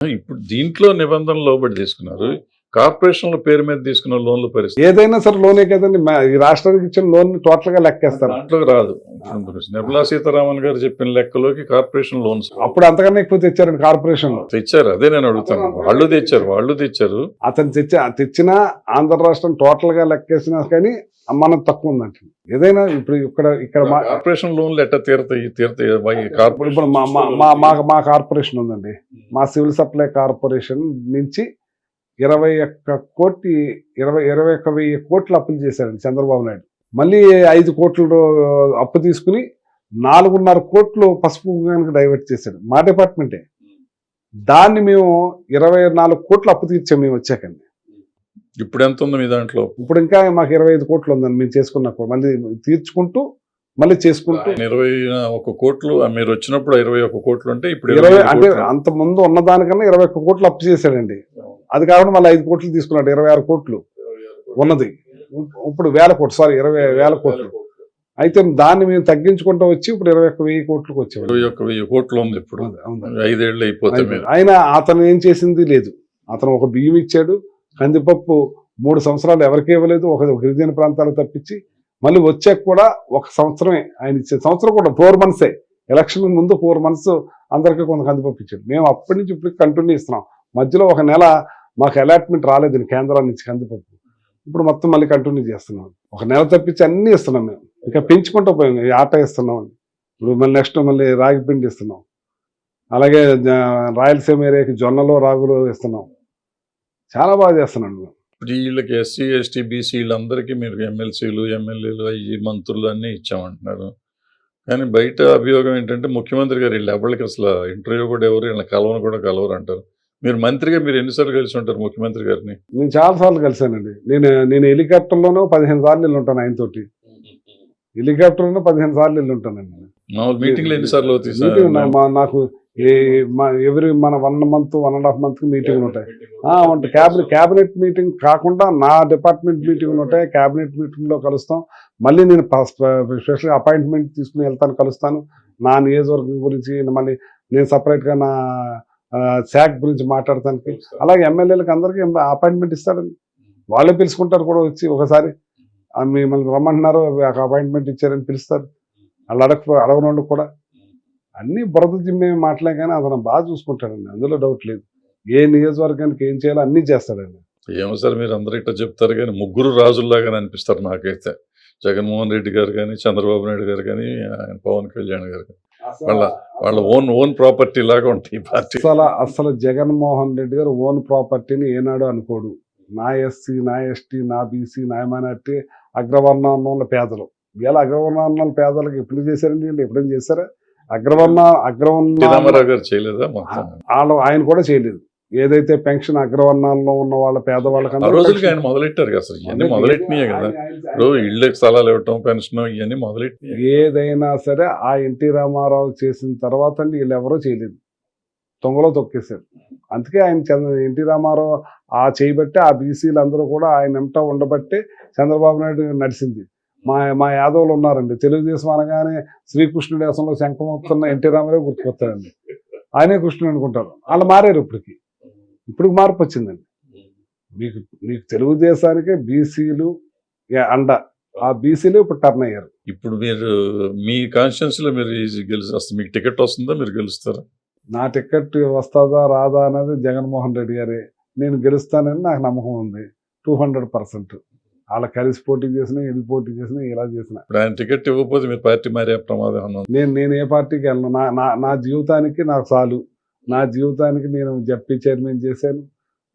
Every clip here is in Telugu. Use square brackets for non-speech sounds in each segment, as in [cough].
ఇప్పుడు దీంట్లో నిబంధనలు లోబడి తీసుకున్నారు. కార్పొరేషన్ల పేరు మీద తీసుకున్న లోన్ల పరిస్థితి. ఏదైనా సరే లోనే కదండి. ఈ రాష్ట్రానికి ఇచ్చిన లోన్ టోటల్గా లెక్కేస్తారు. దాంట్లో రాదు. నిర్మలా సీతారామన్ గారు చెప్పిన లెక్కలోకి కార్పొరేషన్ లోన్స్. అప్పుడు అంతకన్నా ఎక్కువ తెచ్చారండి కార్పొరేషన్ తెచ్చారు. అదే నేను అడుగుతాను. వాళ్ళు తెచ్చారు. వాళ్ళు తెచ్చారు. అతను తెచ్చి తెచ్చిన ఆంధ్ర రాష్ట్రం టోటల్గా లెక్కేసినా కానీ మనం తక్కువ ఉందంట ఏదైనా ఇప్పుడు ఇక్కడ ఇక్కడ మా కార్పొరేషన్ లోన్లు ఎట్ట తీరుతాయి? తీరుతాయి. ఇప్పుడు మా మా మా కార్పొరేషన్ ఉందండి. మా సివిల్ సప్లై కార్పొరేషన్ నుంచి ఇరవై ఒక్క కోటి ఇరవై ఇరవై ఒక్క వెయ్యి కోట్లు అప్పులు చేశారండి చంద్రబాబు నాయుడు. మళ్ళీ ఐదు కోట్లు అప్పు తీసుకుని నాలుగున్నర కోట్లు పసుపు కుంకానికి డైవర్ట్ చేశాడు. మా డిపార్ట్మెంటే. దాన్ని మేము ఇరవై నాలుగు కోట్లు అప్పు తీర్చాం మేము వచ్చాకండి. ఇప్పుడు ఎంత ఉంది మీ దాంట్లో? ఇప్పుడు ఇంకా మాకు ఇరవై ఐదు కోట్లు ఉందండి మేము చేసుకున్నప్పుడు మళ్ళీ తీర్చుకుంటూ మళ్ళీ చేసుకుంటూ ఇరవై ఒక కోట్లు మీరు వచ్చినప్పుడు ఇరవై ఒక కోట్లు ఉంటే ఇప్పుడు ఇరవై అంటే. అంత ముందు ఉన్న దానికన్నా ఇరవై ఒక్క కోట్లు అప్పు చేశాడండి. అది కాకుండా మళ్ళీ ఐదు కోట్లు తీసుకున్నాడు ఇరవై ఆరు కోట్లు ఉన్నది. ఇప్పుడు వేల కోట్లు సారీ ఇరవై వేల కోట్లు. అయితే దాన్ని మేము తగ్గించుకుంటూ వచ్చి ఇప్పుడు ఇరవై ఒక్క వెయ్యి కోట్లకు వచ్చాము ఇరవై ఒక వెయ్యి కోట్లు ఉంది ఇప్పుడు. ఐదేళ్ళు అయిపోతే మీరు. ఆయన అతను ఏం చేసింది లేదు. అతను ఒక బియ్యం ఇచ్చాడు కందిపప్పు మూడు సంవత్సరాలు ఎవరికీ ఇవ్వలేదు ఒక గిరిజన ప్రాంతాలు తప్పించి మళ్ళీ వచ్చాక కూడా ఒక సంవత్సరమే ఆయన ఇచ్చే సంవత్సరం కూడా ఫోర్ మంత్సే. ఎలక్షన్ ముందు ఫోర్ మంత్స్ అందరికీ కొంత కందిపప్పు ఇచ్చాడు. మేము అప్పటి నుంచి ఇప్పుడు కంటిన్యూ ఇస్తున్నాం మధ్యలో ఒక నెల మాకు అలాట్మెంట్ రాలేదు కేంద్రాల నుంచి కందిపప్పు. ఇప్పుడు మొత్తం మళ్ళీ కంటిన్యూ చేస్తున్నాం. ఒక నెల తప్పించి అన్నీ ఇస్తున్నాం మేము. ఇంకా పెంచుకుంటూ పోయాం. ఆట ఇస్తున్నాం. ఇప్పుడు మళ్ళీ నెక్స్ట్ మళ్ళీ రాగి పిండి ఇస్తున్నాం. అలాగే రాయలసీమ ఏరియాకి జొన్నలు రాగులు ఇస్తున్నాం. చాలా బాగా చేస్తున్నాం మేము. ఇప్పుడు వీళ్ళకి ఎస్సీ ఎస్టీ బీసీ వీళ్ళందరికీ మీరు ఎమ్మెల్సీలు ఎమ్మెల్యేలు అయ్యి మంత్రులు అన్నీ ఇచ్చామంటున్నారు. కానీ బయట అభియోగం ఏంటంటే ముఖ్యమంత్రి గారు వీళ్ళు ఎవరికి అసలు ఇంటర్వ్యూ కూడా ఎవరు వీళ్ళని కలవను కూడా కలవరు అంటారు మీరు మంత్రిగా మీరు ఎన్నిసార్లు కలిసి ఉంటారు ముఖ్యమంత్రి గారిని? నేను చాలా సార్లు కలిశానండి. నేను నేను హెలికాప్టర్లోనూ పదిహేను సార్లు వెళ్ళి ఉంటాను ఆయనతోటి. హెలికాప్టర్లోనూ పదిహేను సార్లు వెళ్ళి ఉంటానండి నేను. మీటింగ్లు ఎన్నిసార్లు అవుతాయి నాకు ఏ మా ఎవరి మన one month one and half మంత్కి మీటింగ్ ఉంటాయి ఉంటాయి. క్యాబినెట్ క్యాబినెట్ మీటింగ్ కాకుండా నా డిపార్ట్మెంట్ మీటింగ్ ఉంటాయి. క్యాబినెట్ మీటింగ్లో కలుస్తాం. మళ్ళీ నేను స్పెషల్ అపాయింట్మెంట్ తీసుకుని వెళ్తాను కలుస్తాను. నా నియోజకవర్గం గురించి మళ్ళీ నేను separate గా నా శాక్ గురించి మాట్లాడటానికి అలాగే ఎమ్మెల్యేలకు అందరికీ అపాయింట్మెంట్ ఇస్తాడండి వాళ్ళే పిలుచుకుంటారు కూడా వచ్చి ఒకసారి. మిమ్మల్ని రమ్మంటున్నారు అపాయింట్మెంట్ ఇచ్చారని పిలుస్తారు. వాళ్ళు అడగ అడగనోళ్ళు కూడా. అన్ని బురద జిమ్మే మాటలే కానీ అతను బాగా చూసుకుంటాడండి. అందులో డౌట్ లేదు. ఏ నియోజకవర్గానికి ఏం చేయాలో అన్ని చేస్తాడండి. ఏమో సార్ మీరు అందరూ ఇట్లా చెప్తారు కానీ ముగ్గురు రాజుల్లాగానే అనిపిస్తారు నాకైతే. జగన్మోహన్ రెడ్డి గారు కానీ చంద్రబాబు నాయుడు గారు కానీ పవన్ కళ్యాణ్ గారు కానీ. వాళ్ళ వాళ్ళ ఓన్ ఓన్ ప్రాపర్టీ లాగా ఉంటాయి పార్టీ. అసలు అసలు జగన్మోహన్ రెడ్డి గారు ఓన్ ప్రాపర్టీని ఏనాడు అనుకోడు. నా ఎస్సీ నా ఎస్టీ నా బీసీ నా మైనార్టీ అగ్రవర్ణాల పేదలు. ఇవాళ అగ్రవర్ణాల పేదలకు ఎప్పుడు చేశారండి వీళ్ళు? ఎప్పుడైనా చేశారా? అగ్రవర్ణ అగ్రవర్ణ చేయలేదా వాళ్ళు ఆయన కూడా చేయలేదు. ఏదైతే పెన్షన్ అగ్రవర్ణాల్లో ఉన్న వాళ్ళ పేదవాళ్ళకి రోజులకి ఆయన మొదలెట్టారు కదా సార్? ఇవన్నీ మొదలెట్టినాయే కదా. ఇళ్ళకి స్థలాలు ఇవ్వటం పెన్షన్ ఇవన్నీ మొదలెట్టినాయి ఏదైనా సరే ఆ ఎన్టీ రామారావు చేసిన తర్వాత అండి వీళ్ళు ఎవరూ చేయలేదు. తొంగలో తొక్కేశారు. అందుకే ఆయన చంద్ర ఎన్టీ రామారావు ఆ చేయబట్టే ఆ బీసీలు అందరూ కూడా ఆయన ఎంట ఉండబట్టే చంద్రబాబు నాయుడు నడిచింది. మా మా యాదవులు ఉన్నారండి. తెలుగుదేశం అనగానే శ్రీకృష్ణుడి అసలు శంఖమొత్తున్న ఎన్టీ రామారావు గుర్తుకొస్తారండి. ఆయనే కృష్ణుడు అనుకుంటారు. వాళ్ళు మారారు ఇప్పటికి. ఇప్పుడు మార్పు వచ్చిందండి. మీకు మీకు తెలుగుదేశానికే బీసీలు అండ. ఆ బీసీలు ఇప్పుడు టర్న్ అయ్యారు. ఇప్పుడు మీరు మీ కాన్షియన్స్లో మీరు గెలిచి వస్తుంది మీకు టికెట్ వస్తుందా? మీరు గెలుస్తారా? నా టికెట్ వస్తుందా? రాదా? అనేది జగన్మోహన్ రెడ్డి గారే నేను గెలుస్తానని నాకు నమ్మకం ఉంది. Two hundred percent. వాళ్ళ కలిసి పోటీ చేసినా ఇది పోటీ చేసినా ఇలా చేసినా. ఇప్పుడు ఆయన టికెట్ ఇవ్వకపోతే మీరు పార్టీ మారే ప్రమాదం? నేను నేను ఏ పార్టీకి వెళ్ళను. నా నా నా జీవితానికి నాకు చాలు. నా జీవితానికి నేను జడ్పీ చైర్మన్ చేశాను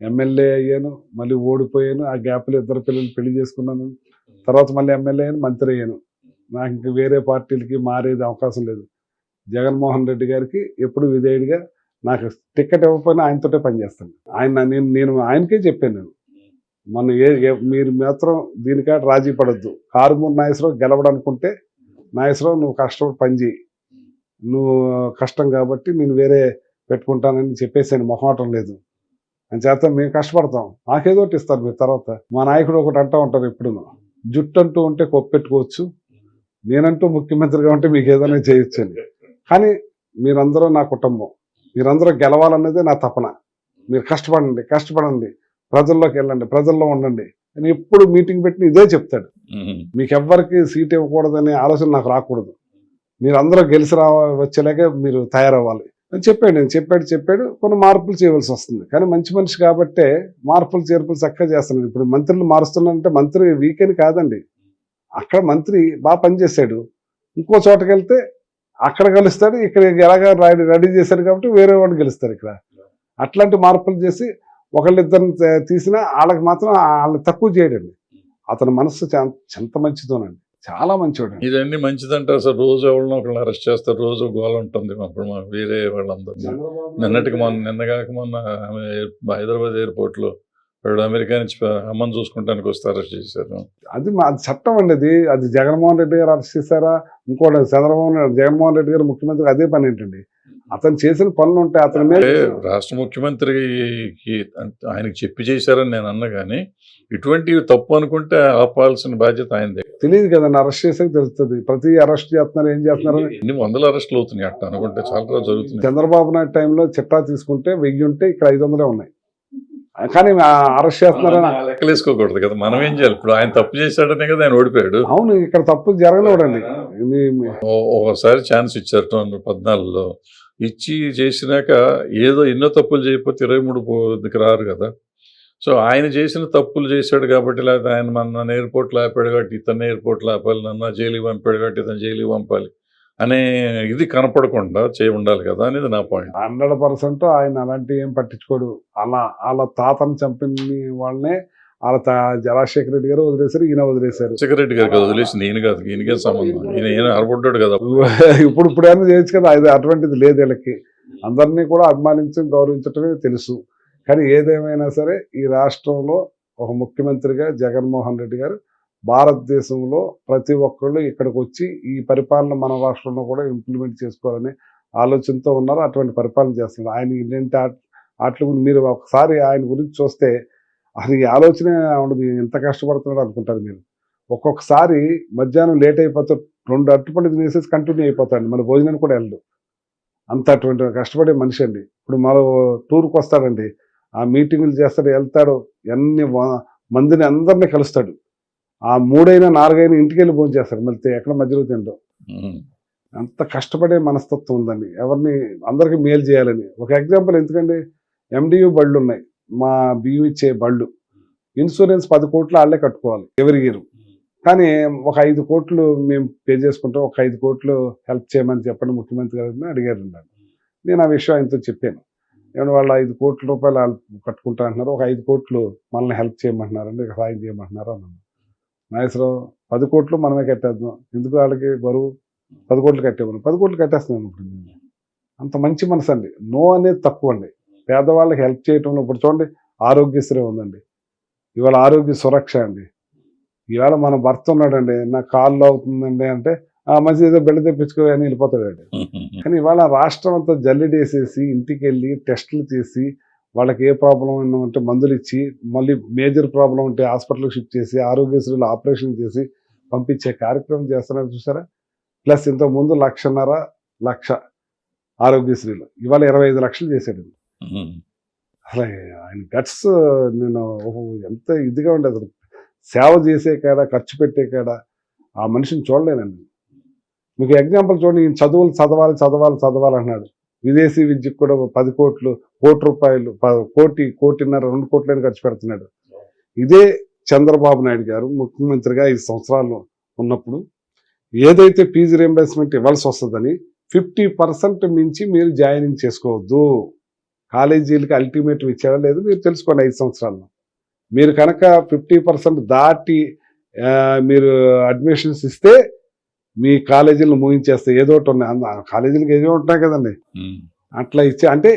ఎమ్మెల్యే అయ్యాను మళ్ళీ ఓడిపోయాను ఆ గ్యాప్లో ఇద్దరు పిల్లలు పెళ్ళి చేసుకున్నాను. తర్వాత మళ్ళీ ఎమ్మెల్యే అయ్యాను మంత్రి అయ్యాను. నాకు ఇంక వేరే పార్టీలకి మారేది అవకాశం లేదు. జగన్మోహన్ రెడ్డి గారికి ఎప్పుడు విధేయుడిగా నాకు టికెట్ ఇవ్వకపోయినా ఆయనతోటే పనిచేస్తాను ఆయన నేను నేను ఆయనకే చెప్పాను నేను. మొన్న ఏ మీరు మాత్రం దీనికాట రాజీ పడద్దు. కారుమూరు నాగేశ్వరరావు గెలవడనుకుంటే నాగేశ్వరరావు నువ్వు కష్టపడి పని చేయి. నువ్వు కష్టం కాబట్టి నేను వేరే పెట్టుకుంటానని చెప్పేసాను మొహమాటం లేదు. అని చేత మేము కష్టపడతాం. నాకేదో ఒకటి ఇస్తారు మీరు తర్వాత. మా నాయకుడు ఒకటి అంటూ ఉంటారు ఎప్పుడు జుట్టు అంటూ ఉంటే కొప్పెట్టుకోవచ్చు నేనంటూ ముఖ్యమంత్రిగా ఉంటే మీకు ఏదైనా చేయొచ్చు అని. కానీ మీరందరూ నా కుటుంబం. మీరందరూ గెలవాలన్నదే నా తపన. మీరు కష్టపడండి కష్టపడండి. ప్రజల్లోకి వెళ్ళండి ప్రజల్లో ఉండండి. అని ఎప్పుడు మీటింగ్ పెట్టి ఇదే చెప్తాడు. మీకు ఎవ్వరికి సీట్ ఇవ్వకూడదనే ఆలోచన నాకు రాకూడదు. మీరు అందరూ గెలిచి రా వచ్చేలాగే మీరు తయారవ్వాలి. అని చెప్పాడు నేను చెప్పాడు చెప్పాడు. కొన్ని మార్పులు చేయవలసి వస్తుంది. కానీ మంచి మనిషి కాబట్టే మార్పులు చేర్పులు చక్కగా చేస్తున్నాడు. ఇప్పుడు మంత్రులు మారుస్తున్నారంటే మంత్రి వీకెండ్ కాదండి. అక్కడ మంత్రి బాగా పనిచేశాడు ఇంకో చోటకి వెళ్తే అక్కడ గెలుస్తాడు ఇక్కడ ఎలాగ రెడీ రెడీ చేశాడు కాబట్టి వేరే వాడు గెలుస్తారు ఇక్కడ. అట్లాంటి మార్పులు చేసి ఒకళ్ళిద్దరిని తీసినా వాళ్ళకి మాత్రం వాళ్ళని తక్కువ చేయడండి. అతని మనస్సు చా- ఎంత మంచిదోనండి చాలా మంచివాడు ఇదన్నీ మంచిదంటే అసలు రోజు ఎవరినో ఒకళ్ళని అరెస్ట్ చేస్తారు. రోజు గోల ఉంటుంది అప్పుడు మా వేరే వాళ్ళందరూ. నిన్నటికి మొన్న నిన్నగాక మొన్న హైదరాబాద్ ఎయిర్పోర్ట్లో వాడు అమెరికా నుంచి అమ్మని చూసుకుంటానికి వస్తే అరెస్ట్ చేశారు. అది మా అది చట్టం అండి అది. అది జగన్మోహన్ రెడ్డి గారు అరెస్ట్ చేశారా? ఇంకోటి చంద్రబాబు నాయుడు జగన్మోహన్ రెడ్డి గారు ముఖ్యమంత్రి అదే పని ఏంటండి? అతను చేసిన పనులు ఉంటాయి అతని మీద రాష్ట్ర ముఖ్యమంత్రికి ఆయనకి చెప్పి చేశారని నేను అన్నా కానీ ఇటువంటివి తప్పు అనుకుంటే ఆపాల్సిన బాధ్యత ఆయనదే. తెలియదు కదండి అరెస్ట్ చేసాక తెలుస్తుంది. ప్రతి అరెస్ట్ చేస్తున్నారు ఏం చేస్తున్నారు. ఎన్ని వందల అరెస్టులు అవుతున్నాయి అట్ట అనుకుంటే చాలా జరుగుతున్నాయి. చంద్రబాబు నాయుడు టైంలో చిట్టా తీసుకుంటే వెయ్యి ఉంటే ఇక్కడ ఐదు వందలే ఉన్నాయి. కానీ అరెస్ట్ చేస్తున్నారని ఆ లెక్కలు వేసుకోకూడదు కదా మనం ఏం చేయాలి? ఇప్పుడు ఆయన తప్పు చేశాడనే కదా ఆయన ఓడిపోయాడు. అవును ఇక్కడ తప్పు ఓ- ఒకసారి ఛాన్స్ ఇచ్చారు రెండు పద్నాలుగులో. ఇచ్చి చేసినాక ఏదో ఎన్నో తప్పులు చేయకపోతే ఇరవై మూడు రారు కదా. సో ఆయన చేసిన తప్పులు చేశాడు కాబట్టి లేకపోతే ఆయన మన నన్ను ఎయిర్పోర్ట్లో ఆపాడు కాబట్టి ఇతను ఎయిర్పోర్ట్లో ఆపాలి నన్ను జైలుకి పంపాడు కాబట్టి ఇతను జైలుకి పంపాలి అనే ఇది కనపడకుండా చేయి ఉండాలి కదా అనేది నా పాయింట్ హండ్రెడ్ పర్సెంట్ ఆయన అలాంటివి ఏం పట్టించుకోడు. అలా వాళ్ళ తాతను చంపిన వాళ్ళనే వాళ్ళ తా రాజశేఖర రెడ్డి గారు వదిలేశారు ఈయన వదిలేశారు. సెక్రటరీ గారికి వదిలేసింది ఈయన కాదు ఈయనకే సంబంధం. ఈయన ఈయన అరబడ్డాడు కదా. ఇప్పుడు ఇప్పుడు ఏమైనా చేయొచ్చు కదా అది అటువంటిది లేదు వీళ్ళకి. అందరినీ కూడా అభిమానించడం గౌరవించటమే తెలుసు. కానీ ఏదేమైనా సరే ఈ రాష్ట్రంలో ఒక ముఖ్యమంత్రిగా జగన్మోహన్ రెడ్డి గారు భారతదేశంలో ప్రతి ఒక్కళ్ళు ఇక్కడికి వచ్చి ఈ పరిపాలన మన రాష్ట్రంలో కూడా ఇంప్లిమెంట్ చేసుకోవాలని ఆలోచనతో ఉన్నారు. అటువంటి పరిపాలన చేస్తున్నారు. ఆయన ఏంటంటే వాటి గురించి మీరు ఒకసారి ఆయన గురించి చూస్తే అసలు ఈ ఆలోచన ఉండదు. ఎంత కష్టపడుతున్నాడు అనుకుంటారు మీరు. ఒక్కొక్కసారి మధ్యాహ్నం లేట్ అయిపోతే రెండు అట్టుపండి తినేసేసి కంటిన్యూ అయిపోతాడు. మన భోజనానికి కూడా వెళ్ళడు. అంత అటువంటి కష్టపడే మనిషి అండి. ఇప్పుడు మరో టూర్కి వస్తాడండి. ఆ మీటింగులు చేస్తాడు వెళ్తాడు ఎన్ని మందిని అందరినీ కలుస్తాడు. ఆ మూడైనా నాలుగైనా ఇంటికి వెళ్ళి భోజనం చేస్తాడు. మళ్ళీ ఎక్కడ మధ్యలో తింటాం. ఉమ్. అంత కష్టపడే మనస్తత్వం ఉందండి. ఎవరిని అందరికీ మేలు చేయాలని. ఒక ఎగ్జాంపుల్ ఎందుకంటే ఎండియు బళ్ళు ఉన్నాయి. మా బియ్యం ఇచ్చే బళ్ళు. ఇన్సూరెన్స్ పది కోట్లు వాళ్ళే కట్టుకోవాలి. ఎవరి ఇయర్ కానీ ఒక ఐదు కోట్లు మేము పే చేసుకుంటాం. ఒక ఐదు కోట్లు హెల్ప్ చేయమని చెప్పండి ముఖ్యమంత్రి గారిని అడిగారు. నేను ఆ విషయం ఆయనతో చెప్పాను. ఏమన్నా వాళ్ళు ఐదు కోట్ల రూపాయలు వాళ్ళు కట్టుకుంటా అంటున్నారు. ఒక ఐదు కోట్లు మనల్ని హెల్ప్ చేయమంటున్నారండి. ఇక సాయం చేయమంటున్నారు అన్నాను నాగేశ్వరరావు పది కోట్లు మనమే కట్టేద్దాం. ఎందుకు వాళ్ళకి బరువు? పది కోట్లు కట్టేమని పది కోట్లు కట్టేస్తున్నాను ఇప్పుడు నేను అంత మంచి మనసు అండి. నో అనేది తక్కువ అండి. పేదవాళ్ళకి హెల్ప్ చేయటంలో ఇప్పుడు చూడండి ఆరోగ్యశ్రీ ఉందండి. ఇవాళ ఆరోగ్య సురక్ష అండి. ఇవాళ మన భర్త ఉన్నాడండి నా కాళ్ళు అవుతుందండి అంటే మంచి ఏదో బిడ్డ తెప్పించుకో అని వెళ్ళిపోతాడండి. [laughs] కానీ ఇవాళ రాష్ట్రం అంతా జల్లెడేసేసి ఇంటికి వెళ్ళి టెస్టులు చేసి వాళ్ళకి ఏ ప్రాబ్లం ఉంటే మందులు ఇచ్చి మళ్ళీ మేజర్ ప్రాబ్లం ఉంటే హాస్పిటల్కి షిఫ్ట్ చేసి ఆరోగ్యశ్రీలో ఆపరేషన్ చేసి పంపించే కార్యక్రమం చేస్తున్నారు చూసారా? ప్లస్ ఇంతకు ముందు లక్షన్నర లక్ష ఆరోగ్యశ్రీలో. ఇవాళ ఇరవై ఐదు లక్షలు చేశాడు. అసలు ఆయన గట్స్ నేను ఎంత ఇదిగా ఉండేది సేవ చేసే కాడ ఖర్చు పెట్టే కాడ ఆ మనిషిని చూడలేనండి. మీకు ఎగ్జాంపుల్ చూడండి ఈయన చదువులు చదవాలి చదవాలి చదవాలి అన్నాడు విదేశీ విద్యకు కూడా పది కోట్లు కోటి రూపాయలు ప- కోటి కోటిన్నర రెండు కోట్లని ఖర్చు పెడుతున్నాడు. ఇదే చంద్రబాబు నాయుడు గారు ముఖ్యమంత్రిగా ఐదు సంవత్సరాలు ఉన్నప్పుడు ఏదైతే ఫీజు రియంబర్స్మెంట్ ఇవ్వాల్సి వస్తుందని ఫిఫ్టీ పర్సెంట్ మించి మీరు జాయినింగ్ చేసుకోవద్దు. కాలేజీలకి అల్టిమేట్ ఇచ్చారా లేదు మీరు తెలుసుకోండి ఐదు సంవత్సరాల్లో. మీరు కనుక ఫిఫ్టీ పర్సెంట్ దాటి మీరు అడ్మిషన్స్ ఇస్తే మీ కాలేజీలను ముగించేస్తాయి ఏదో ఒకటి ఉన్నాయి. కాలేజీలకు ఏదో ఉంటాయి కదండి. అట్లా ఇచ్చే అంటే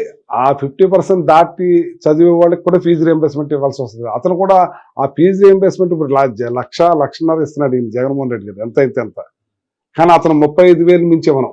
ఆ ఫిఫ్టీ పర్సెంట్ దాటి చదివే వాళ్ళకి కూడా ఫీజు రియంబర్స్మెంట్ ఇవ్వాల్సి వస్తుంది. అతను కూడా ఆ ఫీజు రియంబర్స్మెంట్ ఇప్పుడు లక్ష లక్షన్నర ఇస్తున్నాడు ఈయన జగన్మోహన్ రెడ్డి గారు. ఎంత అయితే ఎంత కానీ అతను ముప్పై ఐదు వేలు మించి మనం